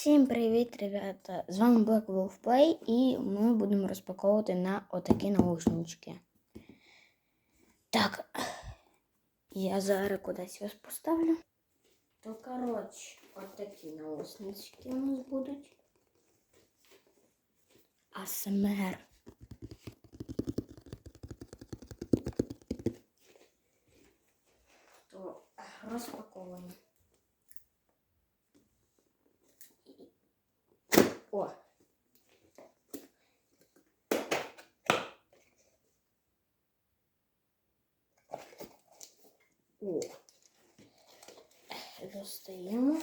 Всім привіт, ребята! З вами Black Wolf Play і ми будемо розпаковувати на отакі наушнички. Так, я зараз кудись вас поставлю. То, коротше, отакі наушнички у нас будуть. АСМР. То розпаковуємо. О. О. Достаємо.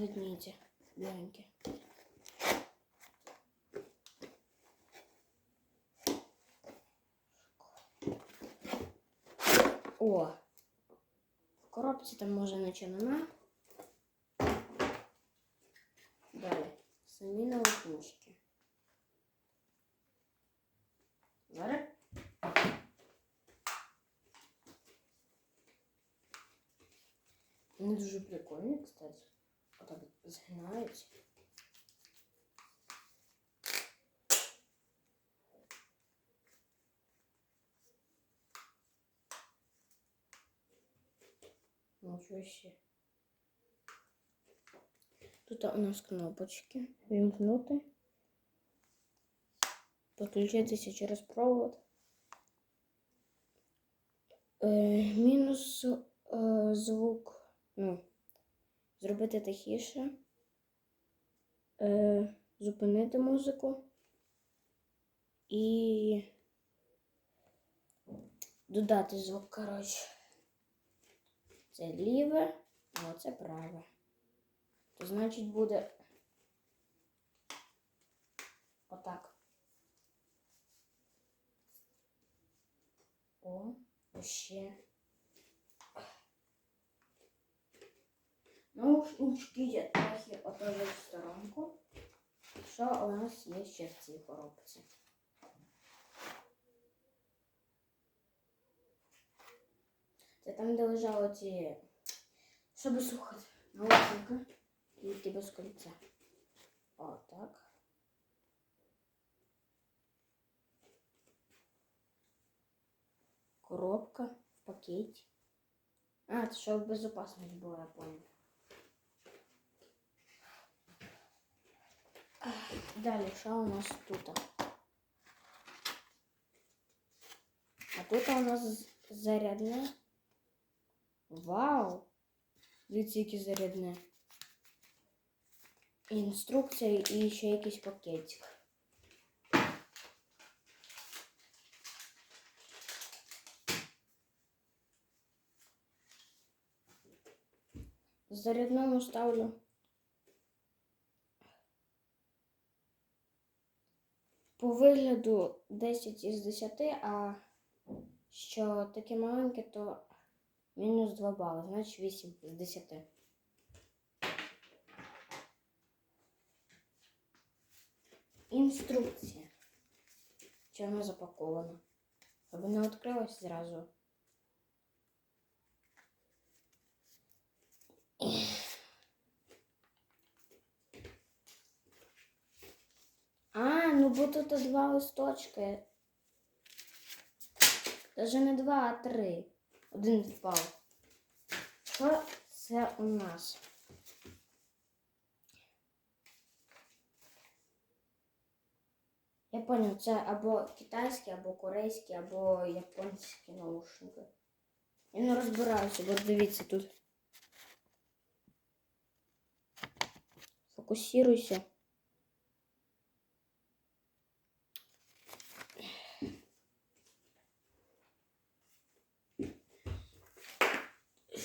Уже видніється. Гляньте. О! В коробці там може нічого нема. Далі. Самі наушнички. Зараз. Вони дуже прикольні, кстати. Отак згинаються. Нічого ще. Тут у нас кнопочки. Вімкнути. Подключитися через провод. Е, мінус е, звук. Ну, зробити тихіше, е, зупинити музику і додати звук, коротше. Це ліве, а це праве. То значить буде отак. О, ще. Наушнички є трохи отожить в сторонку. Що у нас є ще в цій коробці? Це там, де лежали ці, щоб слухати наушники і без кольця. О, так. Коробка в пакеті. А, це щоб безопасність була, я понял. Далі, що у нас тут? А тут у нас зарядне. Вау! Дивіться, які зарядне. Інструкція і ще якийсь пакетик. Зарядному ставлю По вигляду 10 із 10, а що таке маленьке, то мінус 2 бали, значить 8 з 10. Інструкція. Чи вона запакована? Аби не відкрилась зразу. А, ну бо тут два листочки. Даже не два, а три. Один впав. Що це у нас? Я понял, це або китайські, або корейські, або японські наушники. Я не розбираюся, бо дивіться тут. Фокусируйся.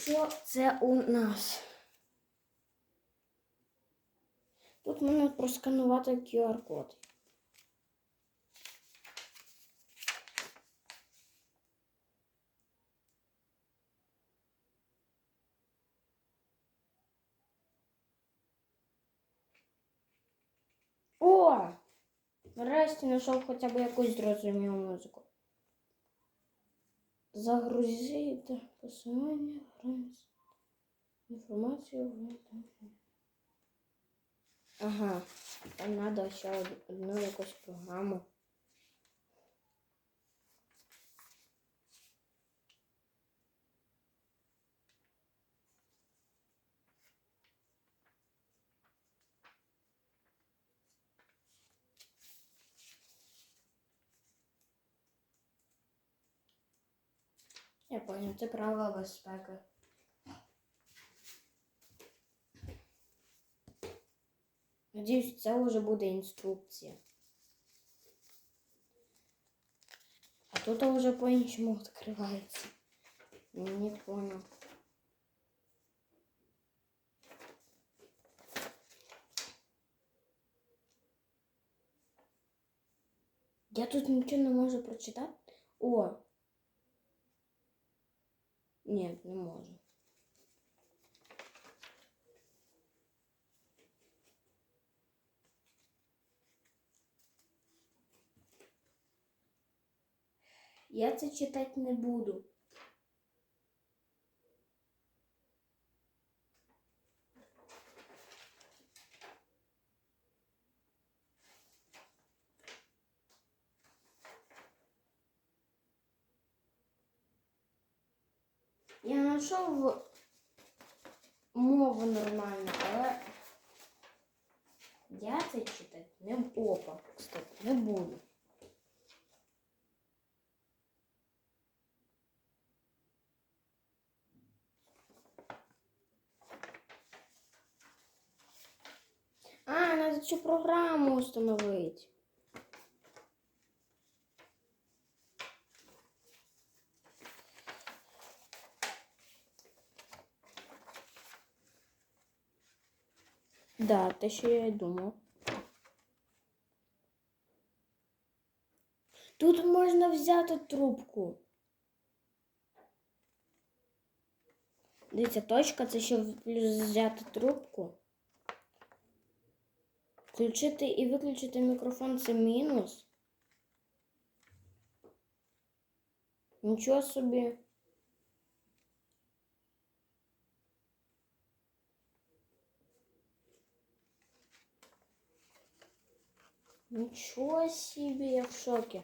що це у нас? Тут можна просканувати QR-код. О! Нарешті знайшов хоча б якусь зрозумілу музику. Загрузити посилання. Інформацію в Ага. Там треба ще одну якусь програму. Я понял, це правила безпеки. Надіюсь, це вже буде інструкція. А тут вже по-іншому відкривається. Не понял. Я тут нічого не можу прочитати. О! Ні, не можу. Я це читати не буду. Я знайшов мову нормальну, але я це читати не опа, кстати, не буду. А, надо цю програму установить. Да, те, що я й думав. Тут можна взяти трубку. Дивіться, точка це ще плюс взяти трубку. Включити і виключити мікрофон це мінус. Нічого собі. Ничего себе, я в шоке.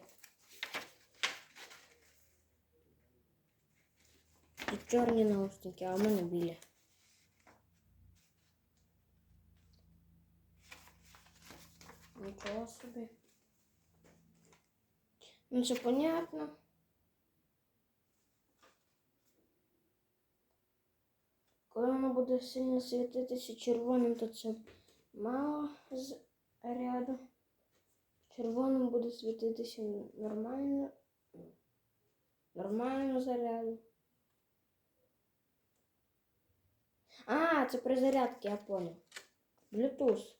Тут чорні наушники, а в мене білі. Нічого собі. Ну, це понятно. Коли воно буде сильно світитися червоним, то це мало заряду. Червоним буде світитися нормально. Нормально заряду. А, це при зарядці, я понял. Bluetooth.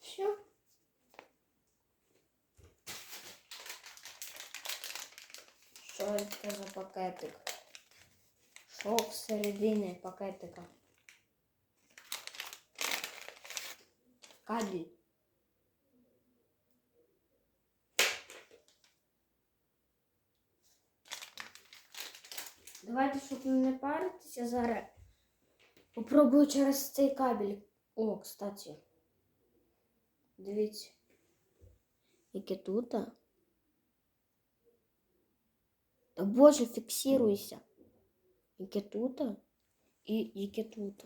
Все. Що це за пакетик? Що всередині пакетика? Кабель. Давайте, щоб не паритися зараз. Попробую через цей кабель. О, кстати. Дивіться. Яке тут? Та боже, фіксируйся. Яке тут і яке тут.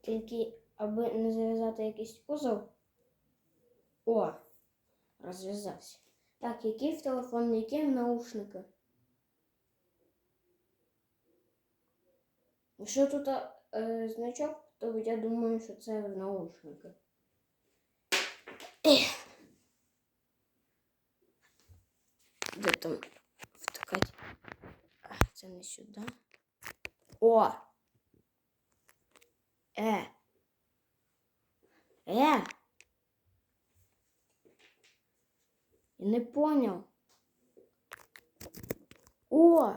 Тільки аби не зав'язати якийсь узол. О, розв'язався. Так, який в телефон, які в наушники? Якщо тут е, значок, то я думаю, що це в наушники. Ех. Де там втикати? А, це не сюди. О! Е! Е! Я не поняв. О!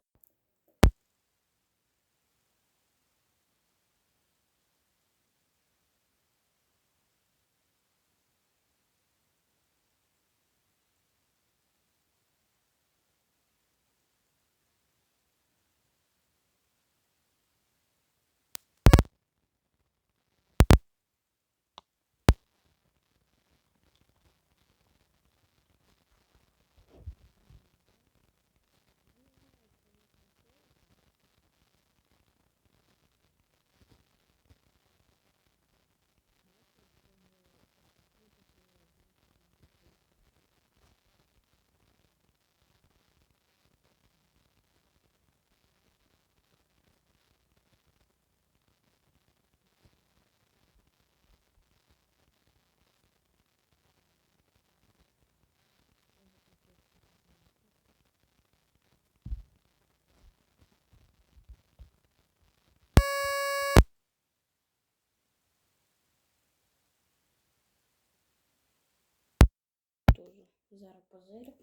Дуже. Зараз позирю.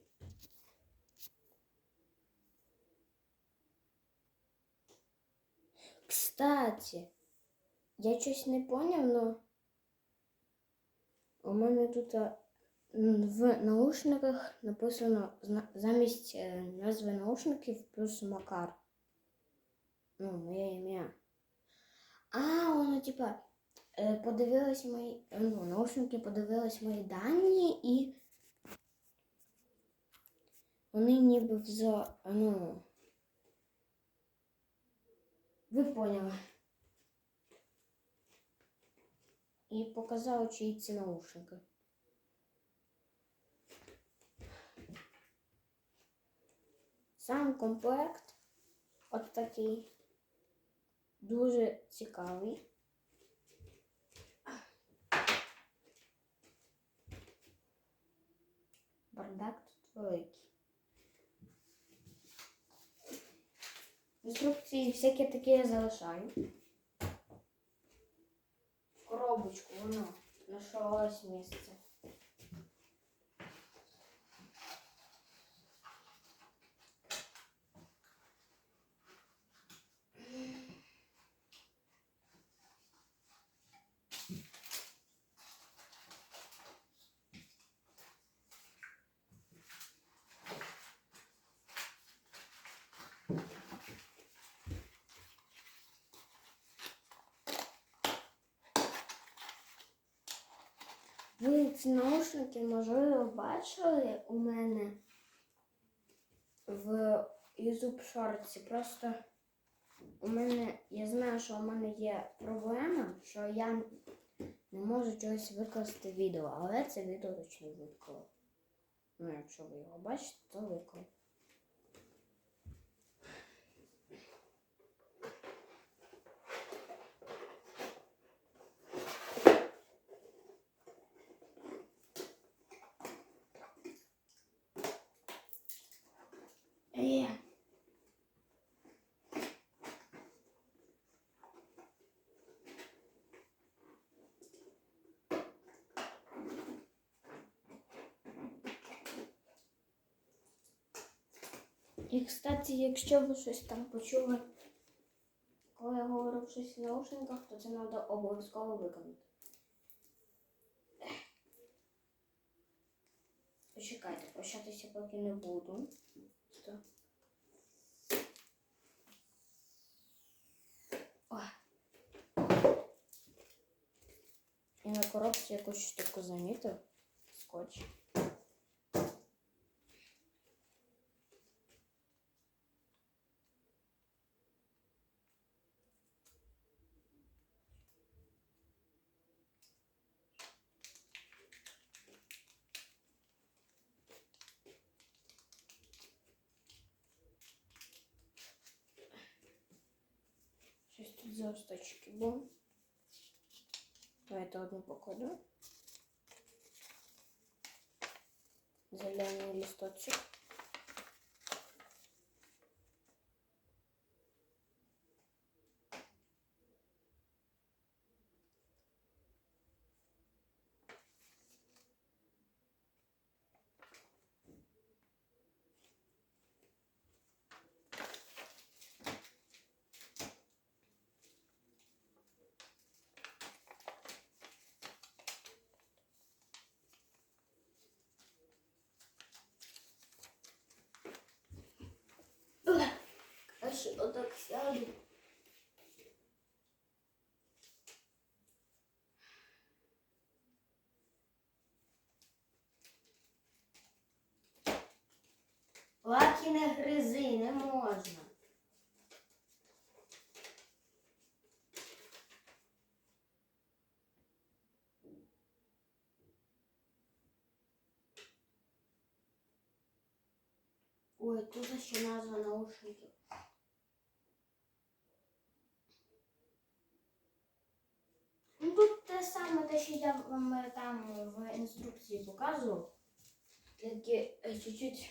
Кстати, я щось не поняв, но у мене тут в наушниках написано замість е, назви наушників плюс Макар. Ну, моє ім'я. А, воно типа е, подивилась мої. е, Ну, наушники подивились мої дані і. Вони ніби вза. Ну. Ви поняли. І показали, чиї ці наушники. Сам комплект от такий. Дуже цікавий. Бардак тут великий. Інструкції всякі такі я залишаю. Коробочку воно знайшлось місце. Ви ці наушники, можливо, бачили у мене в YouTube шорті. Просто у мене, я знаю, що у мене є проблема, що я не можу чогось викласти відео, але це відео точно виклав. Ну, якщо ви його бачите, то виклав. Е. І, кстати, якщо ви щось там почули, коли я говорив щось в наушниках, то це треба обов'язково виконати. Почекайте, прощатися поки не буду. І на коробці якусь штуку замітив. Скотч. Щось Бум. за это одну покладу. Зелений листочок. отак сяду. Лакі не гризи, не можна. Ой, тут ще назва наушників. Ну, тут те саме, те, що я вам е, там в інструкції показував. Тільки е, чуть-чуть,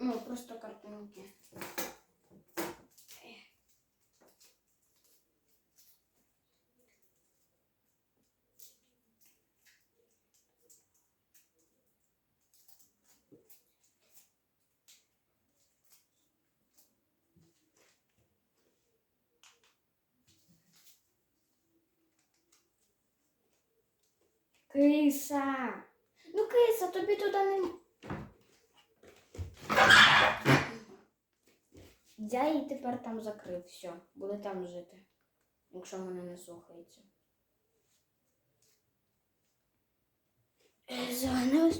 ну, просто картинки. Киса. Ну, киса, тобі туди не. Я її тепер там закрив. Все, буде там жити, якщо мене не слухається. Е, Зелений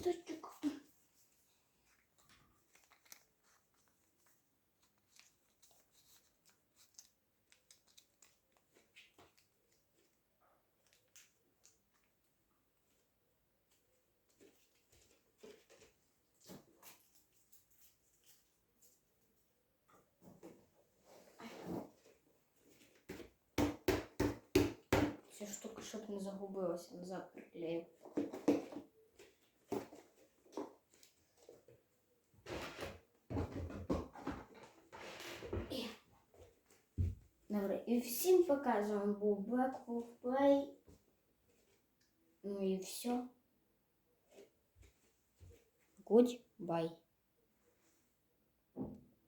щоб не загубилася, назад приклею. Добре, і всім показуємо був Black Wolf Play. Ну і все. Goodbye.